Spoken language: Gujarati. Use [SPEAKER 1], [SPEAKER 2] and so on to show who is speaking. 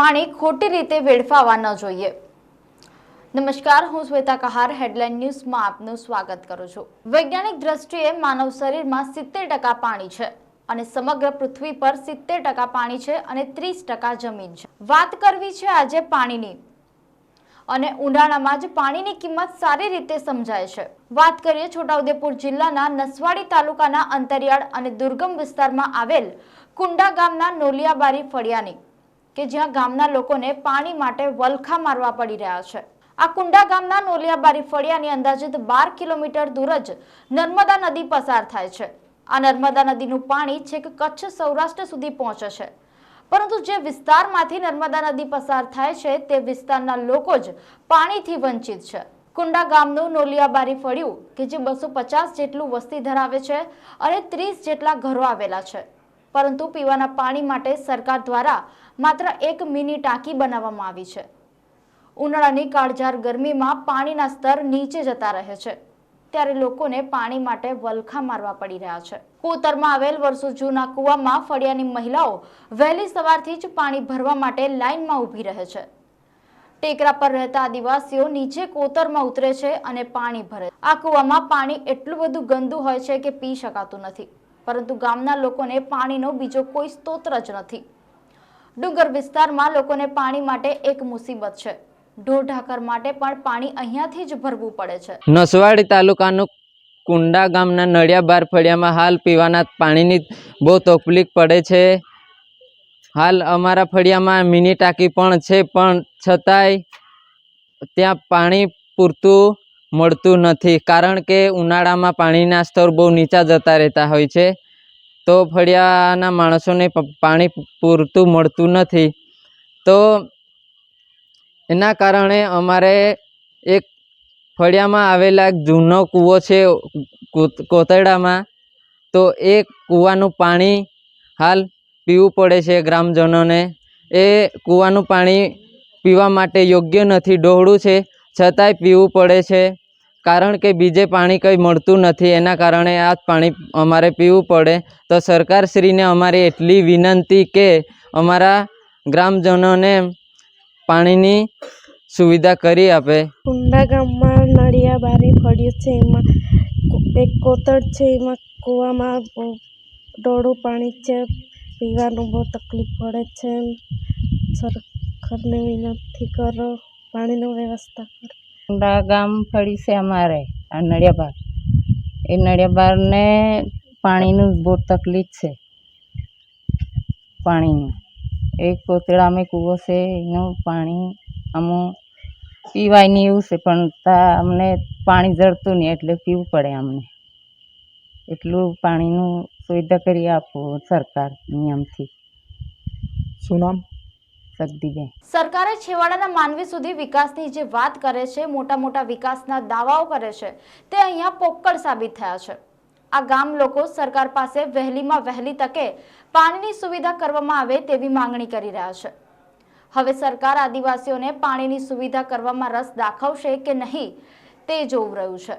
[SPEAKER 1] પાણી ખોટી રીતે વેડફાવા ન જોઈએ. નમસ્કાર, હું શ્વેતા કહાર, હેડલાઇન ન્યૂઝમાં આપનું સ્વાગત કરું છું. વૈજ્ઞાનિક દ્રષ્ટિએ માનવ શરીરમાં સિત્તેર ટકા પાણી છે અને સમગ્ર પૃથ્વી પર સિત્તેર ટકા પાણી છે અને ત્રીસ ટકા જમીન છે. વાત કરવી છે આજે પાણીની. અને ઉનાળામાં જ પાણીની કિંમત સારી રીતે સમજાય છે. વાત કરીએ છોટાઉદેપુર જિલ્લાના નસવાડી તાલુકાના અંતરિયાળ અને દુર્ગમ વિસ્તારમાં આવેલ કુંડા ગામના નોલિયાબારી ફળિયાની. કે જ્યાં ગામના લોકોને પાણી માટે વલખા મારવા પડી રહ્યા છે. આ કુંડા ગામના નોલિયાબારી ફળિયાની અંદાજિત બાર કિલોમીટર દૂર જ નર્મદા નદી પસાર થાય છે. આ નર્મદા નદીનું પાણી છેક કચ્છ સૌરાષ્ટ્ર સુધી પહોંચે છે. પરંતુ જે વિસ્તારમાંથી નર્મદા નદી પસાર થાય છે, તે વિસ્તારના લોકો જ પાણીથી વંચિત છે. કુંડા ગામનું નોલિયાબારી ફળિયું, કે જે બસો જેટલું વસ્તી ધરાવે છે અને ત્રીસ જેટલા ઘરો આવેલા છે. પરંતુ પીવાના પાણી માટે સરકાર દ્વારા માત્ર એક મિની ટાંકી બનાવવામાં આવી છે. ઉનાળાની કાળઝાર ગરમીમાં પાણીના સ્તર નીચે જતા રહે છે. ત્યારે લોકોને પાણી માટે વલખા મારવા પડી રહ્યા છે. કોતરમાં આવેલ વર્ષો જૂના કૂવામાં ફળિયાની મહિલાઓ વહેલી સવારથી જ પાણી ભરવા માટે લાઇનમાં ઊભી રહે છે. ટેકરા પર રહેતા આદિવાસીઓ નીચે કોતરમાં ઉતરે છે અને પાણી ભરે. આ કૂવામાં પાણી એટલું બધું ગંદુ હોય છે કે પી શકાતું નથી. પરંતુ ગામના લોકોને પાણીનો બીજો કોઈ સ્ત્રોત જ નથી. ડુંગર વિસ્તારમાં લોકોને પાણી માટે એક મુસીબત છે. ઢોર માટે પણ પાણી અહીંયાથી જ ભરવું પડે છે.
[SPEAKER 2] નસવાડી તાલુકાનું કુંડા ગામના નળિયા બાર ફળિયામાં હાલ પીવાના પાણીની બહુ તકલીફ પડે છે. હાલ અમારા ફળિયામાં મિની ટાંકી પણ છે, પણ છતાંય ત્યાં પાણી પૂરતું મળતું નથી. કારણ કે ઉનાળામાં પાણીના સ્તર બહુ નીચા જતા રહેતા હોય છે. તો ફળિયાના માણસોને પાણી પૂરતું મળતું નથી. તો એના કારણે અમારે એક ફળિયામાં આવેલા જૂનો કૂવો છે કોતરડામાં. તો એ કૂવાનું પાણી હાલ પીવું પડે છે ગ્રામજનોને. એ કૂવાનું પાણી પીવા માટે યોગ્ય નથી. ડહોળું છે. છતાંય પીવું પડે છે. કારણ કે બીજે પાણી કંઈ મળતું નથી, એના કારણે આ પાણી અમારે પીવું પડે. તો સરકારશ્રીને અમારી એટલી વિનંતી કે અમારા ગ્રામજનોને પાણીની સુવિધા કરી આપે.
[SPEAKER 3] કુંડા ગામમાં નળિયા બારી પડ્યું છે, એમાં એક કોતર છે, એમાં કૂવામાં ડોળું પાણી છે, પીવાનું બહુ તકલીફ પડે છે. સરકારને વિનંતી કરો. પાણીની વ્યવસ્થા કરો.
[SPEAKER 4] કુંડા ગામ પડ્યું છે અમારે આ નડિયાબાર એ નડિયાબારને પાણીનું બહુ તકલીફ છે. પાણીનું. એક કોતળામાં કૂવો છે એનું પાણી અમુ પીવાય નહીં એવું છે પણ તા અમને પાણી જળતું નહીં એટલે પીવું પડે અમને. એટલું પાણીનું સુવિધા કરી આપો સરકાર નિયમથી.
[SPEAKER 5] શું નામ?
[SPEAKER 4] સગદીબેન
[SPEAKER 1] સરકારે છેવાડાના માનવી સુધી વિકાસની જે વાત કરે છે મોટા મોટા વિકાસના દાવાઓ કરે છે, તે અહીંયા પોક્કળ સાબિત થયા છે. આ ગામ લોકો સરકાર પાસે વહેલીમાં વહેલી તકે પાણીની સુવિધા કરવામાં આવે તેવી માંગણી કરી રહ્યા છે. હવે સરકાર આદિવાસીઓને પાણીની સુવિધા કરવામાં રસ દાખવશે કે નહીં, તે જોવું રહ્યું છે.